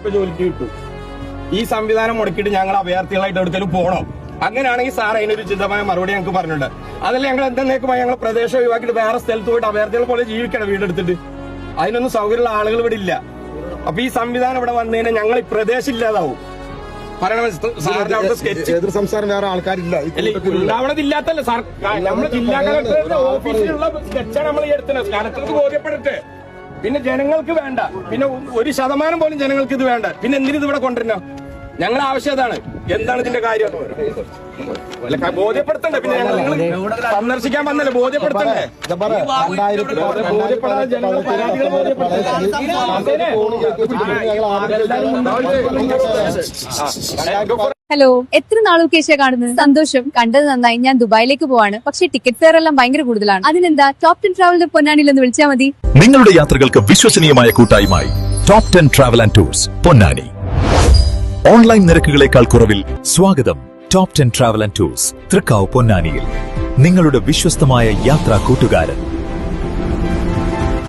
ഇപ്പൊ ജോലിക്ക് കിട്ടും. ഈ സംവിധാനം മുടക്കിയിട്ട് ഞങ്ങൾ അഭയാർത്ഥികളായിട്ട് എവിടെക്കെങ്കിലും പോകണം? അങ്ങനെയാണെങ്കിൽ സാർ അതിനൊരു ഉചിതമായ മറുപടി ഞങ്ങൾക്ക് പറഞ്ഞിട്ടുണ്ട്. അതല്ല ഞങ്ങൾ എന്തെന്നേക്കുമായി ഞങ്ങൾ പ്രദേശം ഒഴിവാക്കിയിട്ട് വേറെ സ്ഥലത്ത് പോയിട്ട് അഭയാർത്ഥികളെ പോലെ ജീവിക്കണം വീടെടുത്തിട്ട് അതിനൊന്നും സൗകര്യമുള്ള ആളുകൾ ഇവിടെ ഇല്ല. അപ്പൊ ഈ സംവിധാനം ഇവിടെ വന്നു കഴിഞ്ഞാൽ ഞങ്ങൾ ഈ പ്രദേശം ഇല്ലാതാവും. എതിർ സംസ്ഥാനം വേറെ ആൾക്കാരില്ല. ഉണ്ടാവണതില്ലാത്തല്ല സാർ? നമ്മുടെ ജില്ലാ കളക്ടറുടെ ഓഫീസിലുള്ള സ്കെച്ചാണ് നമ്മൾ ഈ എടുത്തത് കലക്ടർക്ക് ബോധ്യപ്പെടട്ടെ. പിന്നെ ജനങ്ങൾക്ക് വേണ്ട. പിന്നെ ഒരു ശതമാനം പോലും ജനങ്ങൾക്ക് ഇത് വേണ്ട. പിന്നെ എന്തിനു ഇത് ഇവിടെ കൊണ്ടുവരണോ ഞങ്ങളുടെ ആവശ്യം അതാണ് എന്താണ് ഇതിന്റെ കാര്യം ബോധ്യപ്പെടുത്തണ്ടേ പിന്നെ ഞങ്ങൾ സന്ദർശിക്കാൻ വന്നല്ലേ ബോധ്യപ്പെടുത്തണ്ടേ ഹലോ എത്ര നാളൊക്കെ ശേഷം കാണുന്നത് സന്തോഷം കണ്ടത് നന്നായി ഞാൻ ദുബായിലേക്ക് പോവാണ് പക്ഷെ ടിക്കറ്റ് ഫെയർ എല്ലാം ഭയങ്കര കൂടുതലാണ് അതിനെന്താ ടോപ് ടെൻ ട്രാവലിന്റെ പൊന്നാനിൽ ഒന്ന് വിളിച്ചാൽ മതി നിങ്ങളുടെ യാത്രകൾക്ക് വിശ്വസനീയമായ കൂട്ടായ്മയായി top ten travel and tours Ponnani online നിരക്കുകളേക്കാൾ കുറവിൽ സ്വാഗതം top ten travel and tours Thrikkavu പൊന്നാനിയിൽ. നിങ്ങളുടെ വിശ്വസ്തമായ യാത്രാ കൂട്ടുകാരൻ.